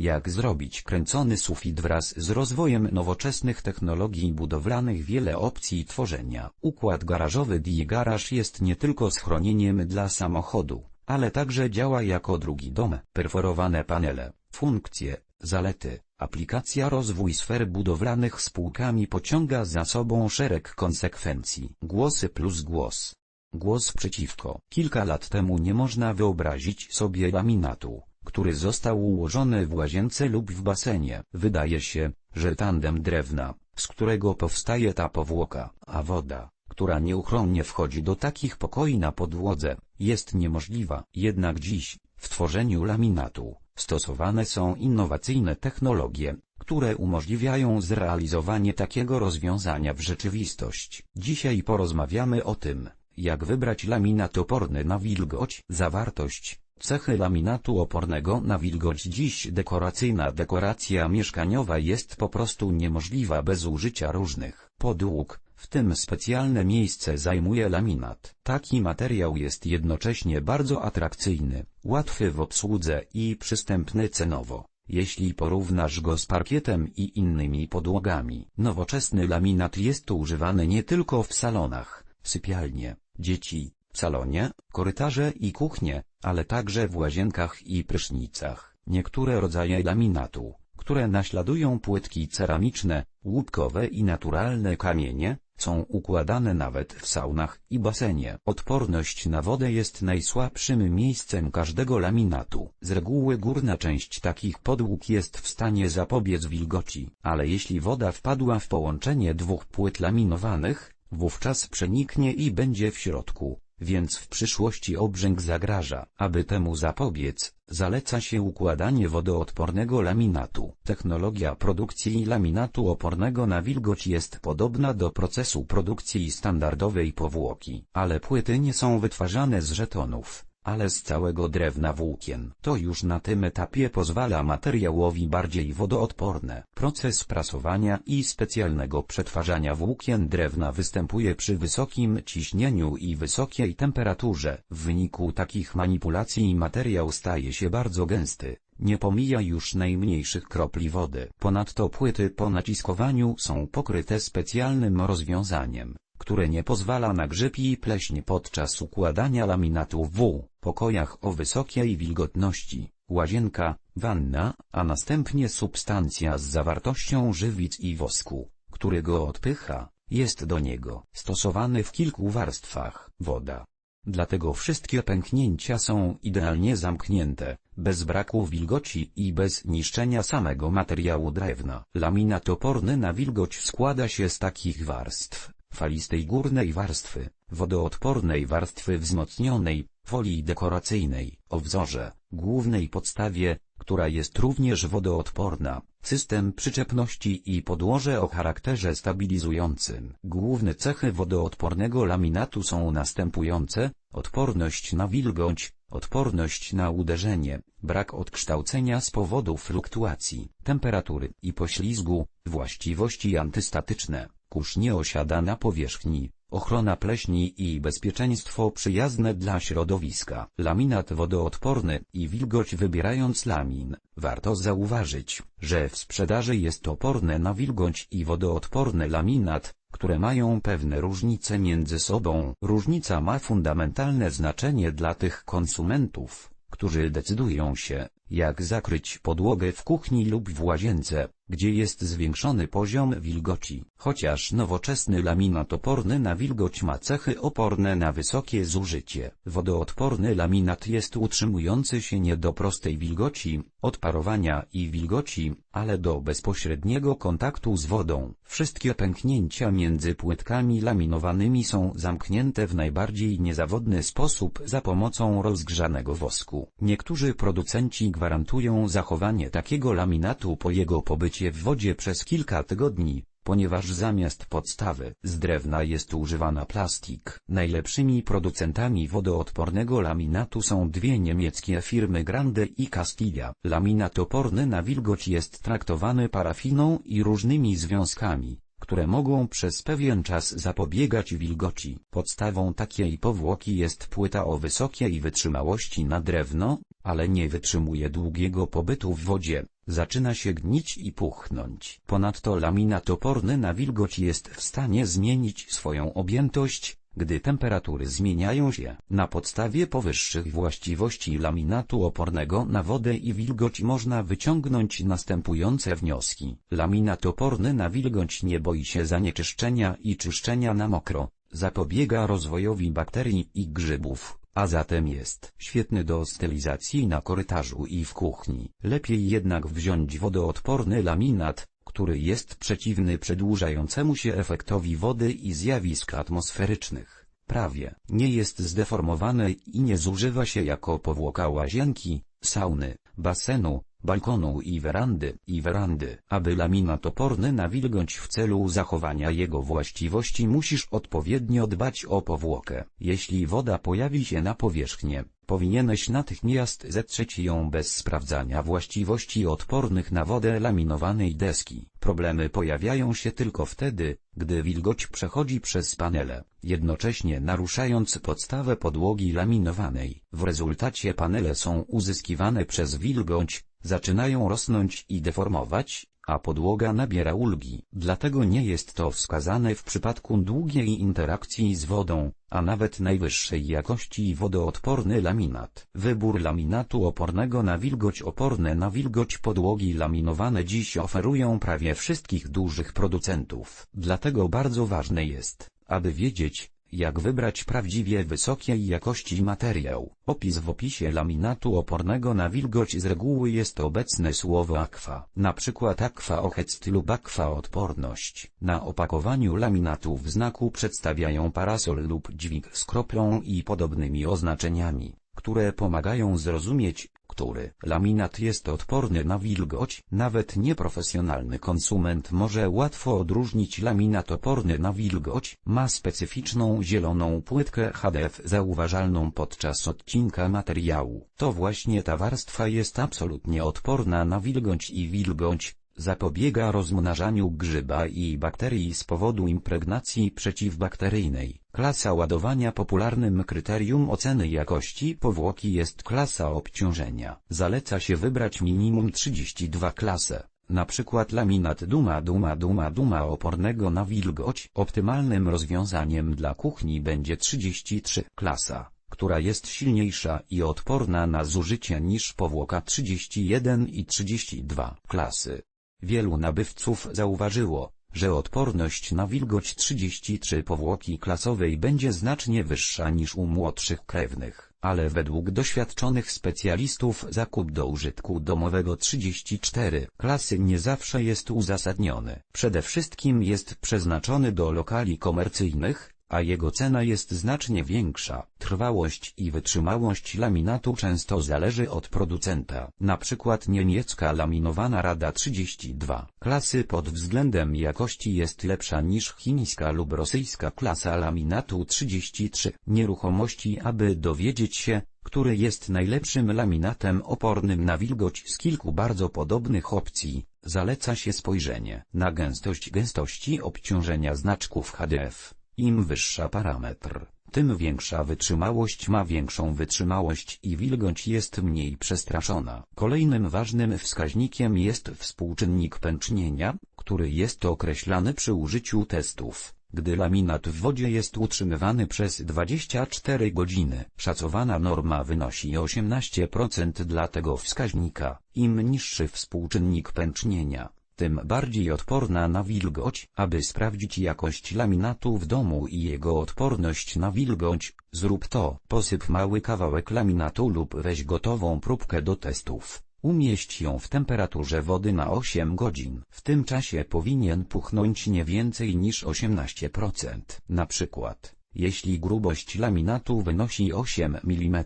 jak zrobić kręcony sufit wraz z rozwojem nowoczesnych technologii budowlanych wiele opcji tworzenia. Układ garażowy D-Garage jest nie tylko schronieniem dla samochodu, ale także działa jako drugi dom. Perforowane panele, funkcje, zalety, aplikacja rozwój sfer budowlanych spółkami pociąga za sobą szereg konsekwencji. Głosy plus głos. Głos przeciwko. Kilka lat temu nie można wyobrazić sobie laminatu, który został ułożony w łazience lub w basenie. Wydaje się, że tandem drewna, z którego powstaje ta powłoka, a woda, która nieuchronnie wchodzi do takich pokoi na podłodze, jest niemożliwa. Jednak dziś, w tworzeniu laminatu, stosowane są innowacyjne technologie, które umożliwiają zrealizowanie takiego rozwiązania w rzeczywistość. Dzisiaj porozmawiamy o tym, jak wybrać laminat oporny na wilgoć. Zawartość, cechy laminatu opornego na wilgoć Dziś dekoracyjna dekoracja mieszkaniowa jest po prostu niemożliwa bez użycia różnych podłóg, w tym specjalne miejsce zajmuje laminat. Taki materiał jest jednocześnie bardzo atrakcyjny, łatwy w obsłudze i przystępny cenowo. Jeśli porównasz go z parkietem i innymi podłogami, nowoczesny laminat jest używany nie tylko w salonach, sypialnie, dzieci, salonie, korytarze i kuchnie, ale także w łazienkach i prysznicach. Niektóre rodzaje laminatu, które naśladują płytki ceramiczne, łupkowe i naturalne kamienie, są układane nawet w saunach i basenie. Odporność na wodę jest najsłabszym miejscem każdego laminatu. Z reguły górna część takich podłóg jest w stanie zapobiec wilgoci, ale jeśli woda wpadła w połączenie dwóch płyt laminowanych, wówczas przeniknie i będzie w środku, więc w przyszłości obrzęk zagraża. Aby temu zapobiec, zaleca się układanie wodoodpornego laminatu. Technologia produkcji laminatu opornego na wilgoć jest podobna do procesu produkcji standardowej powłoki, ale płyty nie są wytwarzane z żetonów ale z całego drewna włókien. To już na tym etapie pozwala materiałowi bardziej wodoodporne. Proces prasowania i specjalnego przetwarzania włókien drewna występuje przy wysokim ciśnieniu i wysokiej temperaturze. W wyniku takich manipulacji materiał staje się bardzo gęsty. Nie pomija już najmniejszych kropli wody. Ponadto płyty po naciskowaniu są pokryte specjalnym rozwiązaniem, które nie pozwala na grzyb i pleśń podczas układania laminatu w pokojach o wysokiej wilgotności, łazienka, wanna, a następnie substancja z zawartością żywic i wosku, który go odpycha, jest do niego stosowany w kilku warstwach woda. Dlatego wszystkie pęknięcia są idealnie zamknięte, bez braku wilgoci i bez niszczenia samego materiału drewna. Laminat oporny na wilgoć składa się z takich warstw falistej górnej warstwy, wodoodpornej warstwy wzmocnionej, folii dekoracyjnej, o wzorze, głównej podstawie, która jest również wodoodporna, system przyczepności i podłoże o charakterze stabilizującym. Główne cechy wodoodpornego laminatu są następujące, odporność na wilgoć, odporność na uderzenie, brak odkształcenia z powodu fluktuacji, temperatury i poślizgu, właściwości antystatyczne, kurz nie osiada na powierzchni, ochrona pleśni i bezpieczeństwo przyjazne dla środowiska. Laminat wodoodporny i wilgoć wybierając lamin, warto zauważyć, że w sprzedaży jest oporny na wilgoć i wodoodporny laminat, które mają pewne różnice między sobą. Różnica ma fundamentalne znaczenie dla tych konsumentów, którzy decydują się, jak zakryć podłogę w kuchni lub w łazience, gdzie jest zwiększony poziom wilgoci. Chociaż nowoczesny laminat oporny na wilgoć ma cechy oporne na wysokie zużycie. Wodoodporny laminat jest utrzymujący się nie do prostej wilgoci, odparowania i wilgoci, ale do bezpośredniego kontaktu z wodą. Wszystkie pęknięcia między płytkami laminowanymi są zamknięte w najbardziej niezawodny sposób za pomocą rozgrzanego wosku. Niektórzy producenci gwarantują zachowanie takiego laminatu po jego pobycie w wodzie przez kilka tygodni, ponieważ zamiast podstawy z drewna jest używana plastik. Najlepszymi producentami wodoodpornego laminatu są dwie niemieckie firmy Grande i Castilla. Laminat oporny na wilgoć jest traktowany parafiną i różnymi związkami które mogą przez pewien czas zapobiegać wilgoci. Podstawą takiej powłoki jest płyta o wysokiej wytrzymałości na drewno, ale nie wytrzymuje długiego pobytu w wodzie, zaczyna się gnić i puchnąć. Ponadto laminat oporny na wilgoć jest w stanie zmienić swoją objętość, gdy temperatury zmieniają się. Na podstawie powyższych właściwości laminatu opornego na wodę i wilgoć można wyciągnąć następujące wnioski. Laminat oporny na wilgoć nie boi się zanieczyszczenia i czyszczenia na mokro, zapobiega rozwojowi bakterii i grzybów, a zatem jest świetny do stylizacji na korytarzu i w kuchni. Lepiej jednak wziąć wodoodporny laminat, który jest przeciwny przedłużającemu się efektowi wody i zjawisk atmosferycznych. Prawie nie jest zdeformowany i nie zużywa się jako powłoka łazienki, sauny, basenu, balkonu i werandy, i werandy. Aby laminat oporny na wilgoć w celu zachowania jego właściwości musisz odpowiednio dbać o powłokę. Jeśli woda pojawi się na powierzchnię, powinieneś natychmiast zetrzeć ją bez sprawdzania właściwości odpornych na wodę laminowanej deski. Problemy pojawiają się tylko wtedy, gdy wilgoć przechodzi przez panele, jednocześnie naruszając podstawę podłogi laminowanej. W rezultacie panele są uzyskiwane przez wilgoć, zaczynają rosnąć i deformować, a podłoga nabiera ulgi. Dlatego nie jest to wskazane w przypadku długiej interakcji z wodą, a nawet najwyższej jakości wodoodporny laminat. Wybór laminatu opornego na wilgoć oporne na wilgoć podłogi laminowane dziś oferują prawie wszystkich dużych producentów. Dlatego bardzo ważne jest, aby wiedzieć, jak wybrać prawdziwie wysokiej jakości materiał? Opis w opisie laminatu opornego na wilgoć z reguły jest obecne słowo aqua. Na przykład aqua ochec lub aqua odporność. Na opakowaniu laminatu w znaku przedstawiają parasol lub dźwig z kroplą i podobnymi oznaczeniami, które pomagają zrozumieć, który laminat jest odporny na wilgoć. Nawet nieprofesjonalny konsument może łatwo odróżnić laminat oporny na wilgoć. Ma specyficzną zieloną płytkę HDF zauważalną podczas odcinka materiału. To właśnie ta warstwa jest absolutnie odporna na wilgoć i wilgoć, Zapobiega rozmnażaniu grzyba i bakterii z powodu impregnacji przeciwbakteryjnej. Klasa ładowania popularnym kryterium oceny jakości powłoki jest klasa obciążenia. Zaleca się wybrać minimum 32 klasę. Na przykład laminat Duma Duma Duma Duma opornego na wilgoć. Optymalnym rozwiązaniem dla kuchni będzie 33 klasa która jest silniejsza i odporna na zużycie niż powłoka 31 i 32 klasy. Wielu nabywców zauważyło, że odporność na wilgoć 33 powłoki klasowej będzie znacznie wyższa niż u młodszych krewnych, ale według doświadczonych specjalistów zakup do użytku domowego 34 klasy nie zawsze jest uzasadniony. Przede wszystkim jest przeznaczony do lokali komercyjnych, a jego cena jest znacznie większa. Trwałość i wytrzymałość laminatu często zależy od producenta. Na przykład niemiecka laminowana Rada 32 klasy pod względem jakości jest lepsza niż chińska lub rosyjska klasa laminatu 33 nieruchomości. Aby dowiedzieć się, który jest najlepszym laminatem opornym na wilgoć z kilku bardzo podobnych opcji, zaleca się spojrzenie na gęstość gęstości obciążenia znaczków HDF. Im wyższa parametr, tym większa wytrzymałość ma większą wytrzymałość i wilgoć jest mniej przestraszona. Kolejnym ważnym wskaźnikiem jest współczynnik pęcznienia, który jest określany przy użyciu testów. Gdy laminat w wodzie jest utrzymywany przez 24 godziny, szacowana norma wynosi 18% dla tego wskaźnika. Im niższy współczynnik pęcznienia, tym bardziej odporna na wilgoć. Aby sprawdzić jakość laminatu w domu i jego odporność na wilgoć, zrób to. Posyp mały kawałek laminatu lub weź gotową próbkę do testów. Umieść ją w temperaturze wody na 8 godzin. W tym czasie powinien puchnąć nie więcej niż 18%. Na przykład, jeśli grubość laminatu wynosi 8 mm,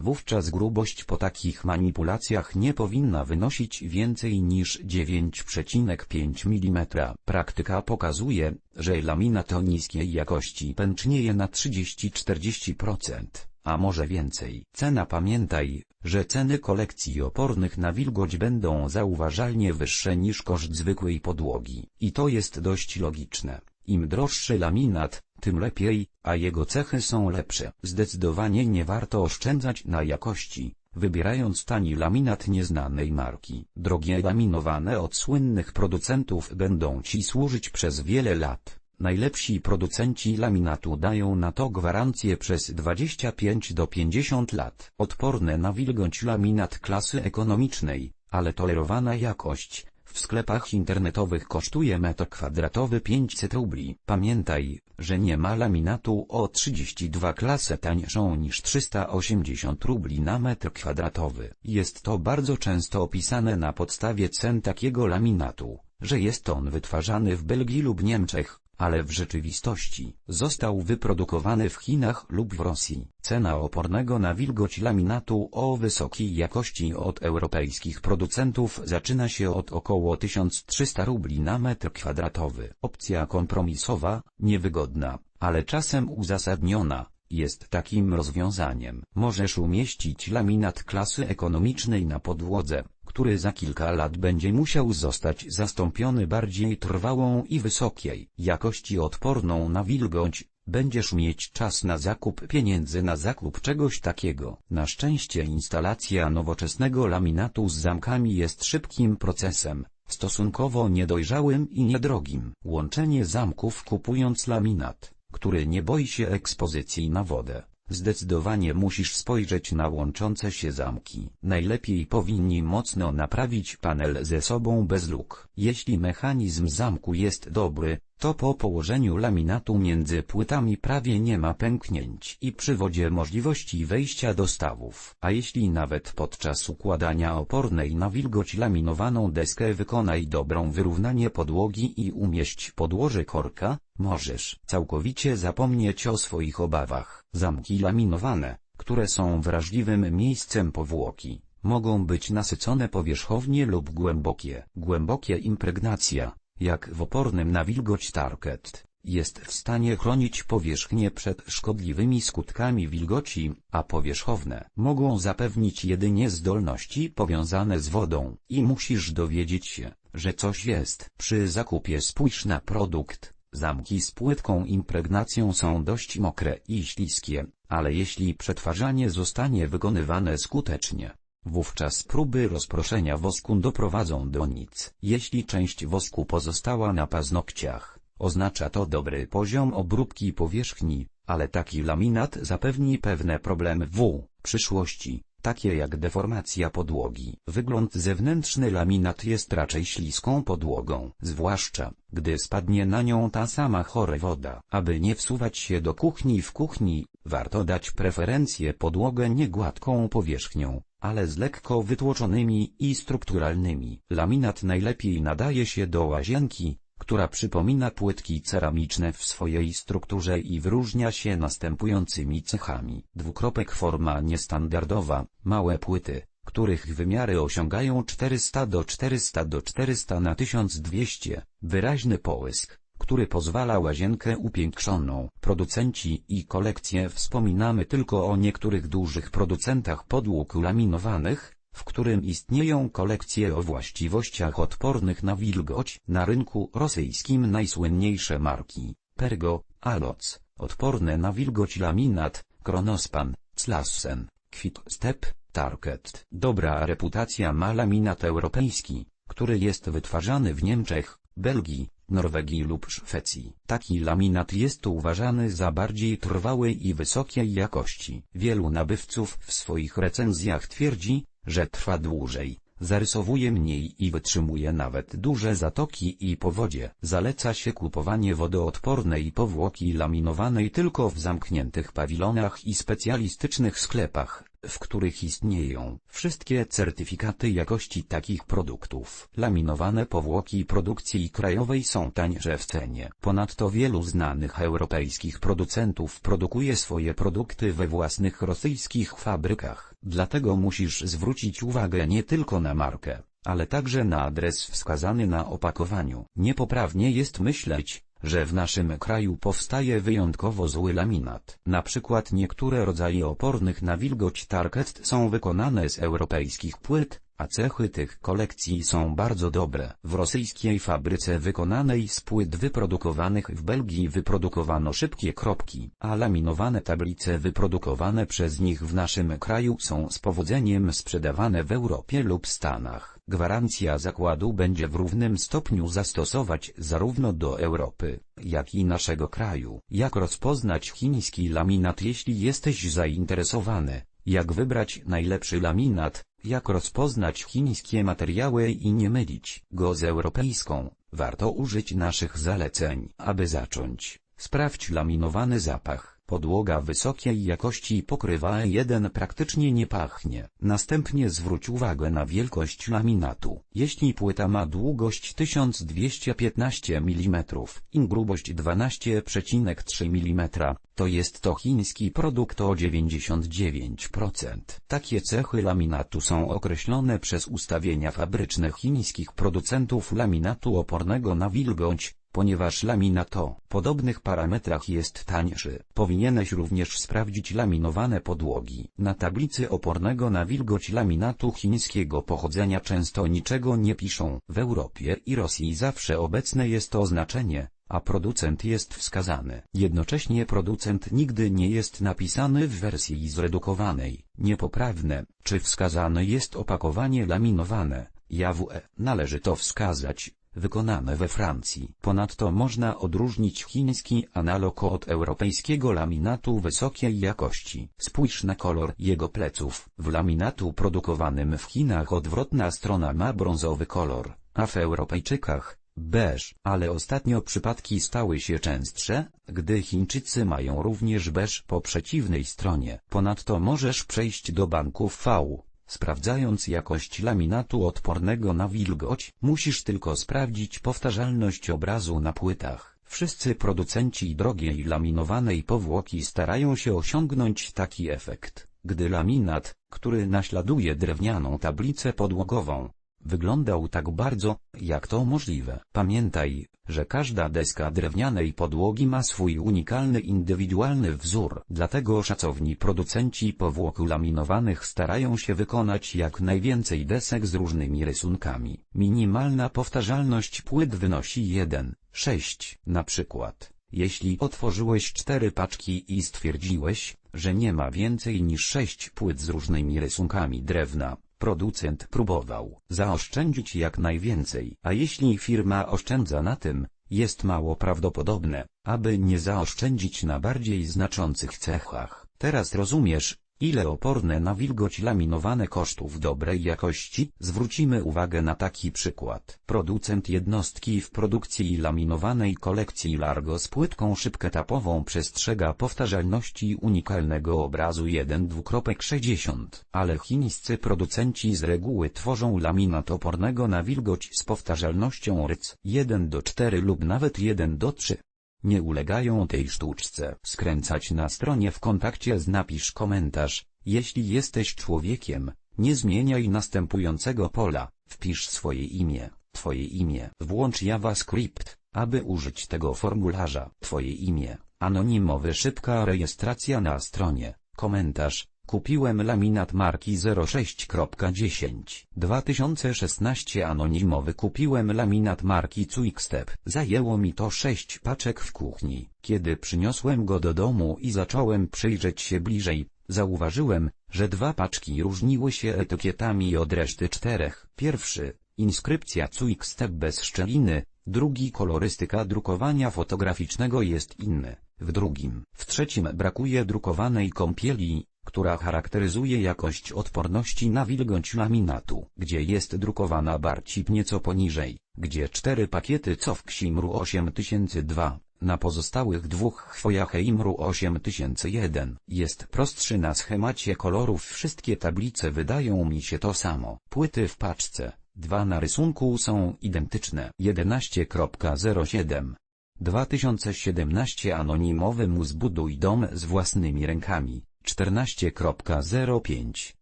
Wówczas grubość po takich manipulacjach nie powinna wynosić więcej niż 9,5 mm. Praktyka pokazuje, że laminat o niskiej jakości pęcznieje na 30-40%, a może więcej. Cena Pamiętaj, że ceny kolekcji opornych na wilgoć będą zauważalnie wyższe niż koszt zwykłej podłogi. I to jest dość logiczne. Im droższy laminat, tym lepiej, a jego cechy są lepsze. Zdecydowanie nie warto oszczędzać na jakości, wybierając tani laminat nieznanej marki. Drogie laminowane od słynnych producentów będą Ci służyć przez wiele lat. Najlepsi producenci laminatu dają na to gwarancję przez 25 do 50 lat. Odporne na wilgoć laminat klasy ekonomicznej, ale tolerowana jakość, w sklepach internetowych kosztuje metr kwadratowy 500 rubli. Pamiętaj, że nie ma laminatu o 32 klasę tańszą niż 380 rubli na metr kwadratowy. Jest to bardzo często opisane na podstawie cen takiego laminatu, że jest on wytwarzany w Belgii lub Niemczech, ale w rzeczywistości został wyprodukowany w Chinach lub w Rosji. Cena opornego na wilgoć laminatu o wysokiej jakości od europejskich producentów zaczyna się od około 1300 rubli na metr kwadratowy. Opcja kompromisowa, niewygodna, ale czasem uzasadniona, jest takim rozwiązaniem. Możesz umieścić laminat klasy ekonomicznej na podłodze, który za kilka lat będzie musiał zostać zastąpiony bardziej trwałą i wysokiej jakości odporną na wilgoć, będziesz mieć czas na zakup pieniędzy na zakup czegoś takiego. Na szczęście instalacja nowoczesnego laminatu z zamkami jest szybkim procesem, stosunkowo niedojrzałym i niedrogim. Łączenie zamków kupując laminat, który nie boi się ekspozycji na wodę Zdecydowanie musisz spojrzeć na łączące się zamki. Najlepiej powinni mocno naprawić panel ze sobą bez luk. Jeśli mechanizm zamku jest dobry, to po położeniu laminatu między płytami prawie nie ma pęknięć i przy wodzie możliwości wejścia do stawów. A jeśli nawet podczas układania opornej na wilgoć laminowaną deskę wykonaj dobrą wyrównanie podłogi i umieść podłoże korka, możesz całkowicie zapomnieć o swoich obawach. Zamki laminowane, które są wrażliwym miejscem powłoki, mogą być nasycone powierzchownie lub głębokie. Głębokie impregnacja, jak w opornym na wilgoć target, jest w stanie chronić powierzchnię przed szkodliwymi skutkami wilgoci, a powierzchowne mogą zapewnić jedynie zdolności powiązane z wodą i musisz dowiedzieć się, że coś jest. Przy zakupie spójrz na produkt, zamki z płytką impregnacją są dość mokre i śliskie, ale jeśli przetwarzanie zostanie wykonywane skutecznie, Wówczas próby rozproszenia wosku doprowadzą do nic. Jeśli część wosku pozostała na paznokciach, oznacza to dobry poziom obróbki powierzchni, ale taki laminat zapewni pewne problemy w przyszłości, takie jak deformacja podłogi. Wygląd zewnętrzny laminat jest raczej śliską podłogą, zwłaszcza, gdy spadnie na nią ta sama chore woda. Aby nie wsuwać się do kuchni w kuchni, warto dać preferencję podłogę niegładką powierzchnią, ale z lekko wytłoczonymi i strukturalnymi. Laminat najlepiej nadaje się do łazienki, która przypomina płytki ceramiczne w swojej strukturze i wyróżnia się następującymi cechami. Dwukropek forma niestandardowa, małe płyty, których wymiary osiągają 400 do 400 do 400 na 1200, wyraźny połysk, który pozwala łazienkę upiększoną. Producenci i kolekcje wspominamy tylko o niektórych dużych producentach podłóg laminowanych, w którym istnieją kolekcje o właściwościach odpornych na wilgoć. Na rynku rosyjskim najsłynniejsze marki Pergo, Aloc, odporne na wilgoć laminat, Kronospan, Classen, Quickstep, Target. Dobra reputacja ma laminat europejski, który jest wytwarzany w Niemczech, Belgii, Norwegii lub Szwecji. Taki laminat jest uważany za bardziej trwały i wysokiej jakości. Wielu nabywców w swoich recenzjach twierdzi, że trwa dłużej, zarysowuje mniej i wytrzymuje nawet duże zatoki i powodzie. Zaleca się kupowanie wodoodpornej powłoki laminowanej tylko w zamkniętych pawilonach i specjalistycznych sklepach, w których istnieją wszystkie certyfikaty jakości takich produktów. Laminowane powłoki produkcji krajowej są tańsze w cenie. Ponadto wielu znanych europejskich producentów produkuje swoje produkty we własnych rosyjskich fabrykach. Dlatego musisz zwrócić uwagę nie tylko na markę, ale także na adres wskazany na opakowaniu. Niepoprawnie jest myśleć, że w naszym kraju powstaje wyjątkowo zły laminat. Na przykład niektóre rodzaje opornych na wilgoć target są wykonane z europejskich płyt, a cechy tych kolekcji są bardzo dobre. W rosyjskiej fabryce wykonanej z płyt wyprodukowanych w Belgii wyprodukowano szybkie kropki, a laminowane tablice wyprodukowane przez nich w naszym kraju są z powodzeniem sprzedawane w Europie lub Stanach. Gwarancja zakładu będzie w równym stopniu zastosować zarówno do Europy, jak i naszego kraju. Jak rozpoznać chiński laminat jeśli jesteś zainteresowany? Jak wybrać najlepszy laminat? Jak rozpoznać chińskie materiały i nie mylić go z europejską? Warto użyć naszych zaleceń. Aby zacząć, sprawdź laminowany zapach. Podłoga wysokiej jakości pokrywa E1 praktycznie nie pachnie. Następnie zwróć uwagę na wielkość laminatu. Jeśli płyta ma długość 1215 mm i grubość 12,3 mm, to jest to chiński produkt o 99%. Takie cechy laminatu są określone przez ustawienia fabryczne chińskich producentów laminatu opornego na wilgoć, Ponieważ laminat o podobnych parametrach jest tańszy, powinieneś również sprawdzić laminowane podłogi. Na tablicy opornego na wilgoć laminatu chińskiego pochodzenia często niczego nie piszą. W Europie i Rosji zawsze obecne jest to oznaczenie, a producent jest wskazany. Jednocześnie producent nigdy nie jest napisany w wersji zredukowanej. Niepoprawne, czy wskazane jest opakowanie laminowane. JAWE należy to wskazać, wykonane we Francji. Ponadto można odróżnić chiński analog od europejskiego laminatu wysokiej jakości. Spójrz na kolor jego pleców. W laminatu produkowanym w Chinach odwrotna strona ma brązowy kolor, a w Europejczykach beż, ale ostatnio przypadki stały się częstsze, gdy Chińczycy mają również beż po przeciwnej stronie. Ponadto możesz przejść do banków V, Sprawdzając jakość laminatu odpornego na wilgoć, musisz tylko sprawdzić powtarzalność obrazu na płytach. Wszyscy producenci drogiej laminowanej powłoki starają się osiągnąć taki efekt, gdy laminat, który naśladuje drewnianą tablicę podłogową, wyglądał tak bardzo, jak to możliwe. Pamiętaj, że każda deska drewnianej podłogi ma swój unikalny indywidualny wzór. Dlatego szacowni producenci powłok laminowanych starają się wykonać jak najwięcej desek z różnymi rysunkami. Minimalna powtarzalność płyt wynosi 1, 6. Na przykład, jeśli otworzyłeś cztery paczki i stwierdziłeś, że nie ma więcej niż 6 płyt z różnymi rysunkami drewna, Producent próbował zaoszczędzić jak najwięcej, a jeśli firma oszczędza na tym, jest mało prawdopodobne, aby nie zaoszczędzić na bardziej znaczących cechach. Teraz rozumiesz, Ile oporne na wilgoć laminowane kosztów dobrej jakości? Zwrócimy uwagę na taki przykład. Producent jednostki w produkcji laminowanej kolekcji Largo z płytką szybketapową przestrzega powtarzalności unikalnego obrazu 1,2.60. Ale chińscy producenci z reguły tworzą laminat opornego na wilgoć z powtarzalnością RC 1 do 4 lub nawet 1 do 3 nie ulegają tej sztuczce. Skręcać na stronie w kontakcie z napisz komentarz, jeśli jesteś człowiekiem, nie zmieniaj następującego pola, wpisz swoje imię, twoje imię. Włącz JavaScript, aby użyć tego formularza. Twoje imię, anonimowy szybka rejestracja na stronie, komentarz, Kupiłem laminat marki 06.10. 2016 anonimowy kupiłem laminat marki Quickstep. Zajęło mi to 6 paczek w kuchni. Kiedy przyniosłem go do domu i zacząłem przyjrzeć się bliżej, zauważyłem, że dwa paczki różniły się etykietami od reszty czterech. Pierwszy, inskrypcja Quickstep bez szczeliny, drugi kolorystyka drukowania fotograficznego jest inny, w drugim, w trzecim brakuje drukowanej kąpieli, która charakteryzuje jakość odporności na wilgoć laminatu, gdzie jest drukowana barcip nieco poniżej, gdzie cztery pakiety COF Ximru 8002, na pozostałych dwóch chwojach Eimru 8001 jest prostszy na schemacie kolorów wszystkie tablice wydają mi się to samo. Płyty w paczce, dwa na rysunku są identyczne. 11.07 2017 Anonimowy mu zbuduj dom z własnymi rękami. 14.05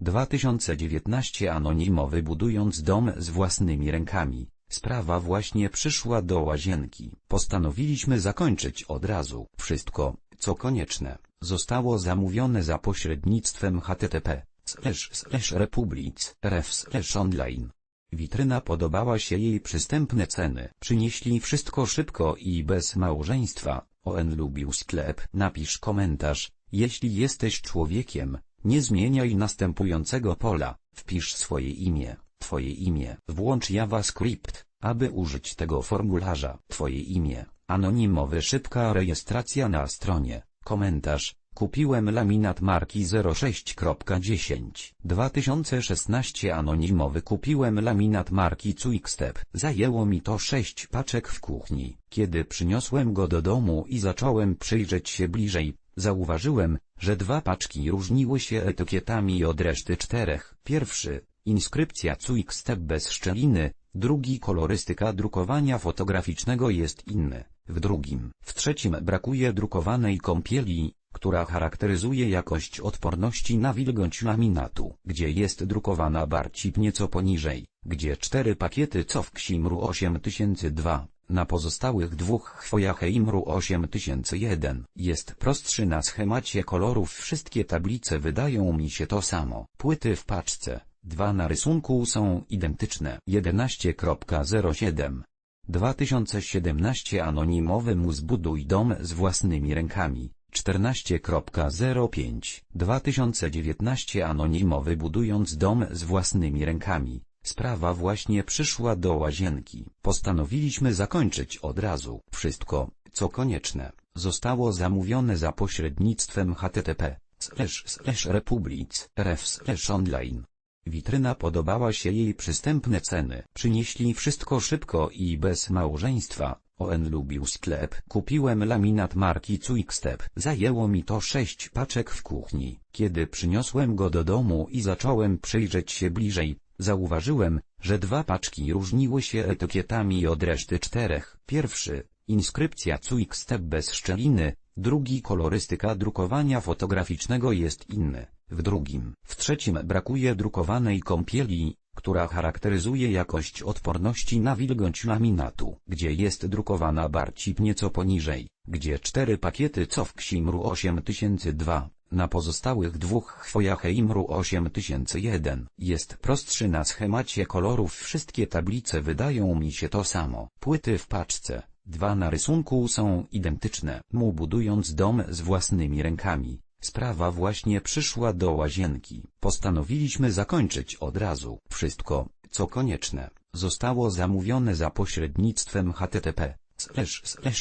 2019 Anonimowy budując dom z własnymi rękami. Sprawa właśnie przyszła do łazienki. Postanowiliśmy zakończyć od razu. Wszystko, co konieczne, zostało zamówione za pośrednictwem HTTP. slash slash republic ref slash online. Witryna podobała się jej przystępne ceny. Przynieśli wszystko szybko i bez małżeństwa. ON lubił sklep. Napisz komentarz. Jeśli jesteś człowiekiem, nie zmieniaj następującego pola. Wpisz swoje imię, twoje imię. Włącz JavaScript, aby użyć tego formularza. Twoje imię, anonimowy szybka rejestracja na stronie. Komentarz. Kupiłem laminat marki 06.10. 2016 anonimowy kupiłem laminat marki Quickstep. Zajęło mi to 6 paczek w kuchni. Kiedy przyniosłem go do domu i zacząłem przyjrzeć się bliżej, zauważyłem, że dwa paczki różniły się etykietami od reszty czterech. Pierwszy, inskrypcja Quickstep bez szczeliny, drugi kolorystyka drukowania fotograficznego jest inny, w drugim. W trzecim brakuje drukowanej kąpieli, która charakteryzuje jakość odporności na wilgoć laminatu, gdzie jest drukowana barcip nieco poniżej, gdzie cztery pakiety COF Ximru 8002, na pozostałych dwóch chwojach Imru 8001 jest prostszy na schemacie kolorów wszystkie tablice wydają mi się to samo. Płyty w paczce, dwa na rysunku są identyczne. 11.07 2017 Anonimowym zbuduj dom z własnymi rękami. 14.05 2019 Anonimowy budując dom z własnymi rękami. Sprawa właśnie przyszła do łazienki. Postanowiliśmy zakończyć od razu. Wszystko, co konieczne, zostało zamówione za pośrednictwem http slash slash republic ref slash online. Witryna podobała się jej przystępne ceny. Przynieśli wszystko szybko i bez małżeństwa. ON lubił sklep. Kupiłem laminat marki Quickstep. Zajęło mi to sześć paczek w kuchni. Kiedy przyniosłem go do domu i zacząłem przyjrzeć się bliżej, zauważyłem, że dwa paczki różniły się etykietami od reszty czterech. Pierwszy, inskrypcja Quickstep bez szczeliny, drugi kolorystyka drukowania fotograficznego jest inny, w drugim. W trzecim brakuje drukowanej kąpieli, która charakteryzuje jakość odporności na wilgoć laminatu, gdzie jest drukowana barcip nieco poniżej, gdzie cztery pakiety COF Ximru 8002, na pozostałych dwóch chwojach Imru 8001 jest prostszy na schemacie kolorów wszystkie tablice wydają mi się to samo. Płyty w paczce, dwa na rysunku są identyczne. Mu budując dom z własnymi rękami, Sprawa właśnie przyszła do łazienki. Postanowiliśmy zakończyć od razu. Wszystko, co konieczne, zostało zamówione za pośrednictwem http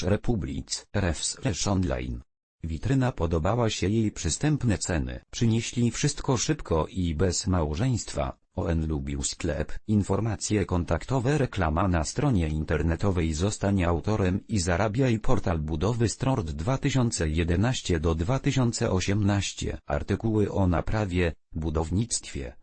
republic ref online. Witryna podobała się jej przystępne ceny. Przynieśli wszystko szybko i bez małżeństwa. ON lubił sklep. Informacje kontaktowe reklama na stronie internetowej Zostań autorem i zarabiaj portal budowy Strord 2011 do 2018 Artykuły o naprawie, budownictwie,